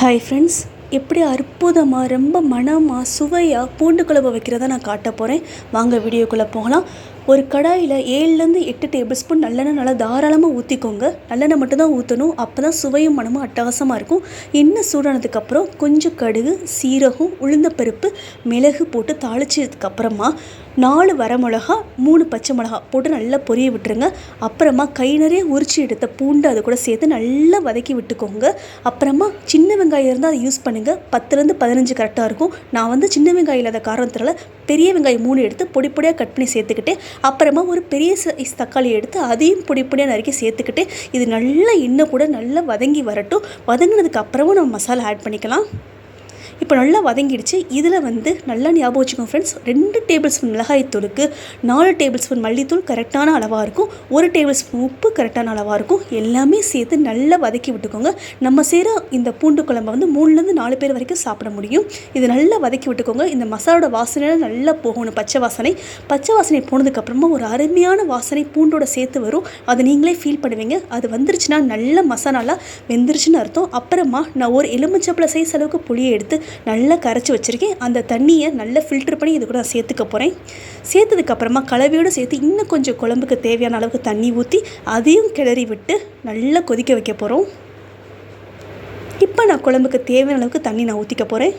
Hi friends எப்படி அற்புதமாக ரொம்ப மணமாக சுவையாக பூண்டு குழம்பு வைக்கிறத நான் காட்ட போகிறேன் வாங்க வீடியோக்குள்ளே போகலாம். ஒரு கடாயில் ஏழுலேருந்து எட்டு டேபிள் ஸ்பூன் நல்லெண்ணெய் நல்லா தாராளமாக ஊற்றிக்கோங்க நல்லெண்ணெய் மட்டும்தான் ஊற்றணும் அப்போ தான் சுவையும் மனமும் அட்டகாசமாக இருக்கும். எண்ணெய் சூடானதுக்கப்புறம் கொஞ்சம் கடுகு சீரகம் உளுந்தப்பருப்பு மிளகு போட்டு தாளிச்சதுக்கப்புறமா நாலு வரமிளகா மூணு பச்சை மிளகா போட்டு நல்லா பொரிய விட்டுருங்க. அப்புறமா கை நிறைய உரிச்சு எடுத்த பூண்டு அது கூட சேர்த்து நல்லா வதக்கி விட்டுக்கோங்க. அப்புறமா சின்ன வெங்காயம் இருந்தால் அதை யூஸ் பண்ணுங்கள் பத்துலேருந்து பதினஞ்சு கரெக்டாக இருக்கும். நான் வந்து சின்ன வெங்காயம் இல்லாத காரணத்தினால பெரிய வெங்காயம் மூணு எடுத்து பொடி பொடியாக கட் பண்ணி சேர்த்துக்கிட்டு அப்புறமா ஒரு பெரிய சைஸ் தக்காளி எடுத்து அதையும் பொடி பொடியாக நறுக்கி சேர்த்துக்கிட்டு இது நல்லா இன்னும் கூட நல்லா வதங்கி வரட்டும். வதங்கினதுக்கு அப்புறமும் நம்ம மசாலா ஆட் பண்ணிக்கலாம். இப்போ நல்லா வதங்கிடுச்சு. இதில் வந்து நல்லா ஞாபகம் வச்சுக்கோங்க ஃப்ரெண்ட்ஸ் ரெண்டு டேபிள் ஸ்பூன் மிளகாய்த்தூளுக்கு நாலு டேபிள் ஸ்பூன் மல்லித்தூள் கரெக்டான அளவாக இருக்கும். ஒரு டேபிள் ஸ்பூன் உப்பு கரெக்டான அளவாக இருக்கும். எல்லாமே சேர்த்து நல்லா வதக்கி விட்டுக்கோங்க. நம்ம செய்கிற இந்த பூண்டு குழம்பை வந்து மூணுலேருந்து நாலு பேர் வரைக்கும் சாப்பிட முடியும். இது நல்லா வதக்கி விட்டுக்கோங்க. இந்த மசாலோட வாசனை நல்லா போகணும் பச்சை வாசனை. பச்சை வாசனை போனதுக்கப்புறமா ஒரு அருமையான வாசனை பூண்டோட சேர்த்து வரும். அதை நீங்களே ஃபீல் பண்ணுவீங்க. அது வந்துருச்சுன்னா நல்ல மசாலாலாம் வெந்துருச்சுன்னு அர்த்தம். அப்புறமா நான் ஒரு எலுமிச்சப்பழ சைஸ் அளவுக்கு புளியை எடுத்து நல்லா கரைச்சி வச்சுருக்கேன். அந்த தண்ணியை நல்லா ஃபில்டர் பண்ணி இது கூட நான் சேர்த்துக்க போகிறேன் சேர்த்ததுக்கப்புறமா கலவையோடு சேர்த்து இன்னும் கொஞ்சம் குழம்புக்கு தேவையான அளவுக்கு தண்ணி ஊற்றி அதையும் கிளறி விட்டு நல்லா கொதிக்க வைக்க போகிறோம் இப்போ நான் குழம்புக்கு தேவையான அளவுக்கு தண்ணி நான் ஊற்றிக்க போகிறேன்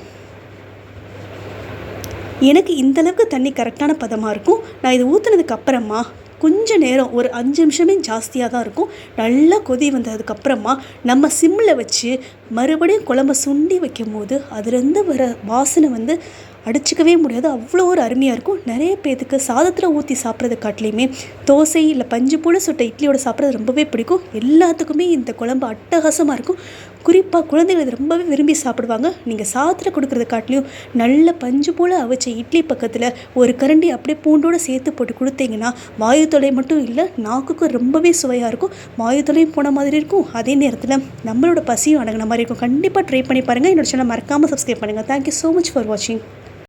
எனக்கு இந்தளவுக்கு தண்ணி கரெக்டான பதமாக இருக்கும். நான் இது ஊற்றுனதுக்கு அப்புறமா கொஞ்ச நேரம் ஒரு அஞ்சு நிமிஷமே ஜாஸ்தியாக தான் இருக்கும். நல்லா கொதி வந்ததுக்கப்புறமா நம்ம சிம்மில் வச்சு மறுபடியும் குழம்ப சுண்டி வைக்கும் போது அதுலேருந்து வர வாசனை வந்து அடிச்சிக்கவே முடியாது. அவ்வளோ ஒரு அருமையாக இருக்கும். நிறைய பேர்த்துக்கு சாதத்தில் ஊற்றி சாப்பிட்றது காட்டிலையுமே தோசை இல்லை பஞ்சு போல சுட்ட இட்லியோட சாப்பிட்றது ரொம்பவே பிடிக்கும். எல்லாத்துக்குமே இந்த குழம்பு அட்டகாசமாக இருக்கும். குறிப்பாக குழந்தைகள் இது ரொம்பவே விரும்பி சாப்பிடுவாங்க. நீங்கள் சாதத்தில் கொடுக்குறது காட்டிலையும் நல்ல பஞ்சு போல் அவிச்ச இட்லி பக்கத்தில் ஒரு கரண்டி அப்படியே பூண்டோடு சேர்த்து போட்டு கொடுத்தீங்கன்னா வாயு தொலை மட்டும் இல்லை நாக்குக்கும் ரொம்பவே சுவையாக இருக்கும். வாயு தொலையும் போன மாதிரி இருக்கும். அதே நேரத்தில் நம்மளோட பசியும் அடங்கின மாதிரி இருக்கும். கண்டிப்பாக ட்ரை பண்ணி பாருங்கள் என்னோட சேனல் மறக்காமல் சப்ஸ்கிரைப் பண்ணுங்கள் தேங்க்யூ ஸோ மச் ஃபார் வாட்சிங்